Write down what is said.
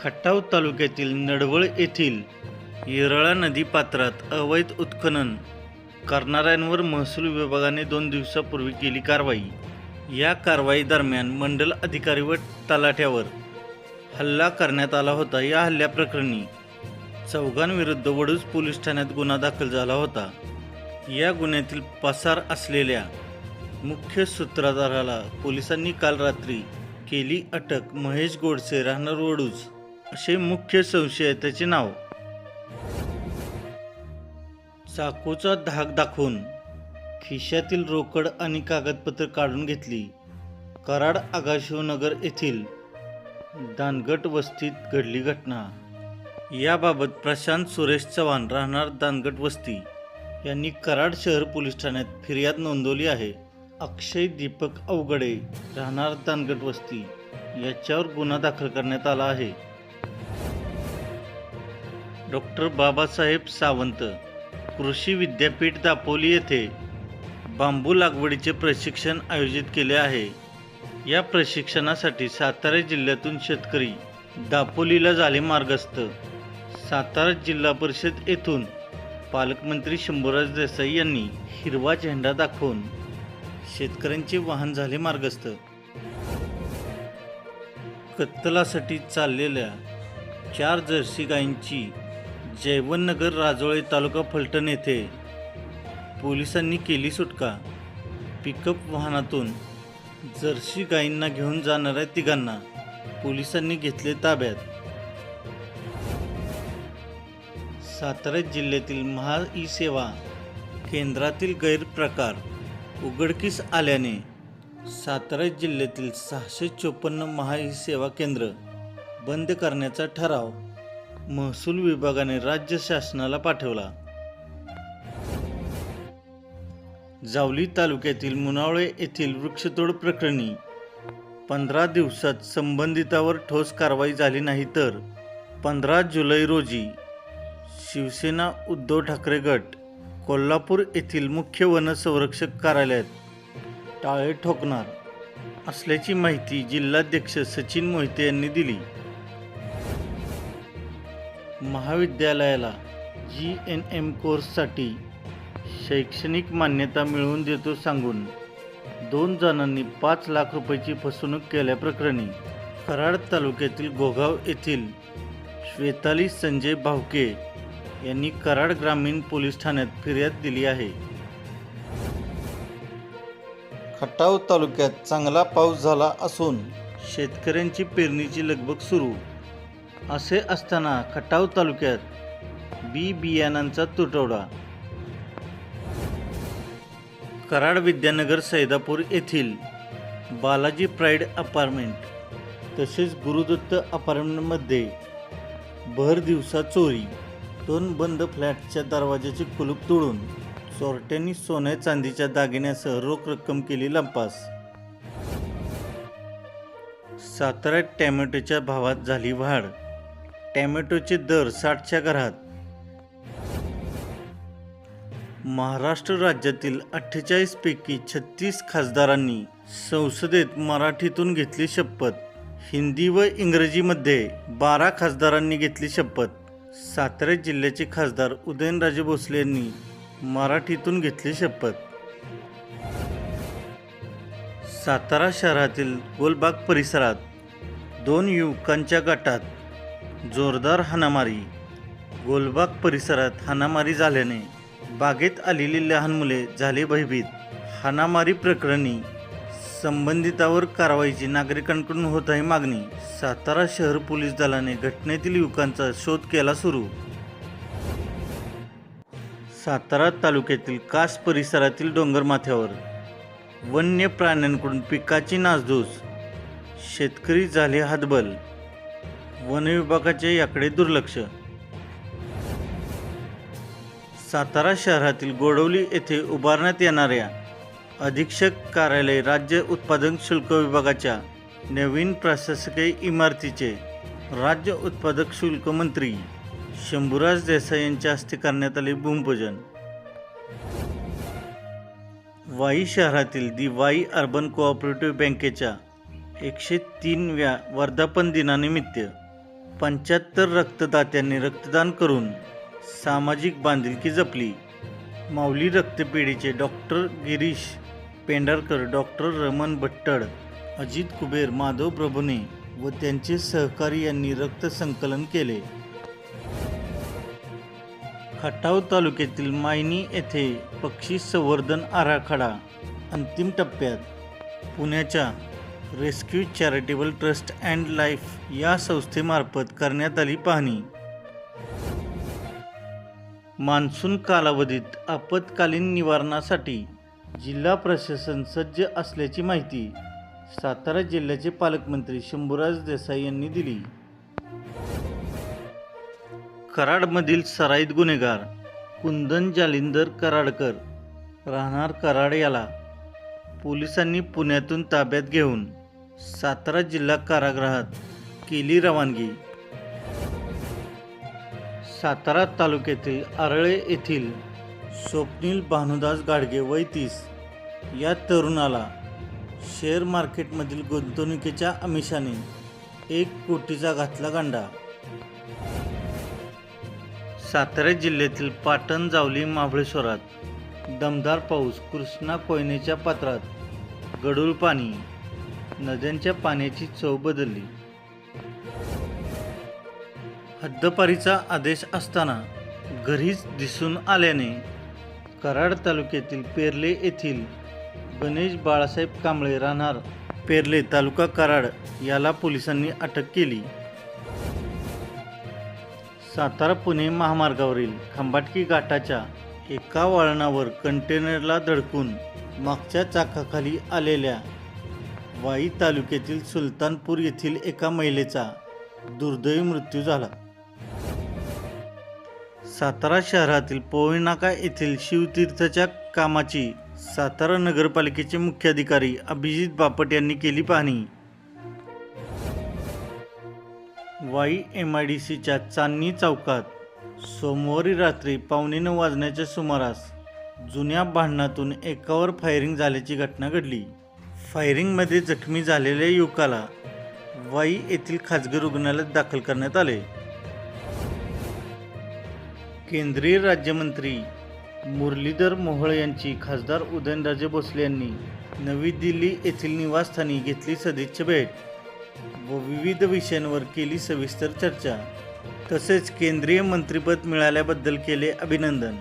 खटाव तालुक्यातील नडवळ येथील येरळा नदी पात्रात अवैध उत्खनन. करणाऱ्यांवर महसूल विभागाने दोन दिवसापूर्वी केली कारवाई. या कारवाई दरम्यान मंडल अधिकारी व तलाठ्यावर हल्ला करण्यात आला होता. या हल्ल्याप्रकरणी चौघांविरुद्ध वडूज पोलीस ठाण्यात गुन्हा दाखल झाला होता. या गुन्ह्यातील पसार असलेल्या मुख्य सूत्रधाराला पोलिसांनी काल रात्री केली अटक. महेश गोडसे राहणार वडूज असे मुख्य संशयिताचे नाव. चाकूचा धाक दाखवून खिशातील रोकड आणि कागदपत्र काढून घेतली. कराड आगाशिवनगर येथील दानगट वस्तीत घडली घटना. याबाबत प्रशांत सुरेश चव्हाण राहणार दानगट वस्ती यांनी कराड शहर पोलीस ठाण्यात फिर्याद नोंदवली आहे. अक्षय दीपक अवगडे राहणार दानगट वस्ती याच्यावर गुन्हा दाखल करण्यात आला आहे. डॉक्टर बाबासाहेब सावंत कृषी विद्यापीठ दापोली येथे बांबू लागवडीचे प्रशिक्षण आयोजित केले आहे. या प्रशिक्षणासाठी सातारा जिल्ह्यातून शेतकरी दापोलीला झाले मार्गस्थ. सातारा जिल्हा परिषद येथून पालकमंत्री शंभूराज देसाई यांनी हिरवा झेंडा दाखवून शेतकऱ्यांचे वाहन झाले मार्गस्थ. कत्तलासाठी चाललेल्या चार जर्सी गायींची जयवननगर राजोळे तालुका फलटण येथे पोलिसांनी केली सुटका. पिकअप वाहनातून जर्सी गायींना घेऊन जाणाऱ्या तिघांना. पोलिसांनी घेतले ताब्यात. सातारा जिल्ह्यातील महा ई सेवा केंद्रातील गैरप्रकार उघडकीस आल्याने सातारा जिल्ह्यातील सहाशे चोपन्न महा ई सेवा केंद्र बंद करण्याचा ठराव महसूल विभागाने राज्य शासनाला पाठवला. जावली तालुक्यातील मुनावळे येथील वृक्षतोड प्रकरणी पंधरा दिवसात संबंधितावर ठोस कारवाई झाली नाही तर पंधरा जुलै रोजी शिवसेना उद्धव ठाकरे गट कोल्हापूर येथील मुख्य वनसंरक्षक कार्यालयात टाळे ठोकणार असल्याची माहिती जिल्हाध्यक्ष सचिन मोहिते यांनी दिली. महाविद्यालयाला जी एन एम कोर्ससाठी शैक्षणिक मान्यता मिळवून देतो सांगून दोन जणांनी पाच लाख रुपयाची फसवणूक केल्याप्रकरणी कराड तालुक्यातील गोगाव येथील श्वेताली संजय भावके यांनी कराड ग्रामीण पोलीस ठाण्यात फिर्याद दिली आहे. खटाव तालुक्यात चांगला पाऊस झाला असून शेतकऱ्यांची पेरणीची लगबग सुरू असे असताना खटाव तालुक्यात बी बियाणांचा तुटवडा. कराड विद्यानगर सैदापूर येथील बालाजी प्राईड अपार्टमेंट तसेच गुरुदत्त अपार्टमेंटमध्ये भर दिवसा चोरी दोन बंद फ्लॅटच्या दरवाजाचे कुलूप तोडून चोरट्यांनी सोन्या चांदीच्या दागिन्यासह रोख रक्कम केली लंपास. साताऱ्यात टॅमॅटोच्या भावात झाली वाढ. टॅमॅटोचे दर साठच्या घरात. महाराष्ट्र राज्यातील अठ्ठेचाळीस पैकी छत्तीस खासदारांनी संसदेत मराठीतून घेतली शपथ. हिंदी व इंग्रजीमध्ये बारा खासदारांनी घेतली शपथ. सातारा जिल्ह्याचे खासदार उदयनराजे भोसले यांनी मराठीतून घेतली शपथ. सातारा शहरातील गोलबाग परिसरात दोन युवकांच्या गटात जोरदार हाणामारी. गोलबाग परिसरात हाणामारी झाल्याने बागेत आलेली लहान मुले झाले भयभीत. हाणामारी प्रकरणी संबंधितावर कारवाईची नागरिकांकडून होत आहे मागणी. सातारा शहर पोलीस दलाने घटनेतील युवकांचा शोध केला सुरू. सातारा तालुक्यातील कास परिसरातील डोंगरमाथ्यावर वन्य प्राण्यांकडून पिकाची नासधूस. शेतकरी झाले हातबल वनविभागाचे याकडे दुर्लक्ष. सातारा शहरातील गोडवली येथे उभारण्यात येणाऱ्या अधीक्षक कार्यालय राज्य उत्पादन शुल्क विभागाच्या नवीन प्रशासकीय इमारतीचे राज्य उत्पादक शुल्क मंत्री शंभूराज देसाई यांच्या हस्ते करण्यात आले भूमिपूजन. वाई शहरातील दी वाई अर्बन कोऑपरेटिव्ह बँकेच्या एकशे तीनव्या वर्धापन दिनानिमित्त पंच्याहत्तर रक्तदात्यांनी रक्तदान करून सामाजिक बांधिलकी जपली. माऊली रक्तपेढीचे डॉक्टर गिरीश पेंढारकर डॉक्टर रमण भट्टड अजित कुबेर माधव प्रभुने व त्यांचे सहकारी यांनी रक्त संकलन केले. खटाव तालुक्यातील मायनी येथे पक्षी संवर्धन आराखडा अंतिम टप्प्यात. पुण्याच्या rescue charitable trust and life या संस्थेमार्फत करण्यात आली पाहणी. मान्सून कालावधीत आपत्कालीन निवारणासाठी जिल्हा प्रशासन सज्ज असल्याची माहिती सातारा जिल्ह्याचे पालकमंत्री शंभूराज देसाई यांनी दिली. कराडमधील सराईत गुन्हेगार कुंदन जालिंदर कराडकर राहणार कराड याला पोलिसांनी पुण्यातून ताब्यात घेऊन सातारा जिल्हा कारागृहात केली रवानगी. सातारा तालुक्यातील आरळे येथील स्वप्नील भानुदास गाडगे वय तीस या तरुणाला शेअर मार्केटमधील गुंतवणुकीच्या आमिषाने एक कोटीचा घातला गांडा. सातारा जिल्ह्यातील पाटण जावली महाबळेश्वरात दमदार पाऊस कृष्णा कोयनेच्या पात्रात गडूळ पाणी नद्यांच्या पाण्याची चव बदलली. हद्दपारीचा आदेश असताना घरीच दिसून आल्याने कराड तालुक्यातील पेरले येथील गणेश बाळासाहेब कांबळे राहणार पेरले तालुका कराड याला पोलिसांनी अटक केली. सातारा पुणे महामार्गावरील खंबाटकी घाटाच्या एका वळणावर कंटेनरला धडकून मागच्या चाकाखाली आलेल्या वाई तालुक्यातील सुलतानपूर येथील एका महिलेचा दुर्दैवी मृत्यू झाला. सातारा शहरातील पोहेनाका येथील शिवतीर्थच्या कामाची सातारा नगरपालिकेचे मुख्याधिकारी अभिजित बापट यांनी केली पाहणी. वाई एम आय डी सीच्या चांदणी चौकात सोमवारी रात्री पावणे नऊ वाजण्याच्या सुमारास जुन्या भांडणातून एकावर फायरिंग झाल्याची घटना घडली. फायरिंगमध्ये जखमी झालेल्या युवकाला वाई येथील खाजगी रुग्णालयात दाखल करण्यात आले. केंद्रीय राज्यमंत्री मुरलीधर मोहोळ यांची खासदार उदयनराजे भोसले यांनी नवी दिल्ली येथील निवासस्थानी घेतली सदिच्छा भेट व विविध विषयांवर केली सविस्तर चर्चा. तसेच केंद्रीय मंत्रिपद मिळाल्याबद्दल केले अभिनंदन.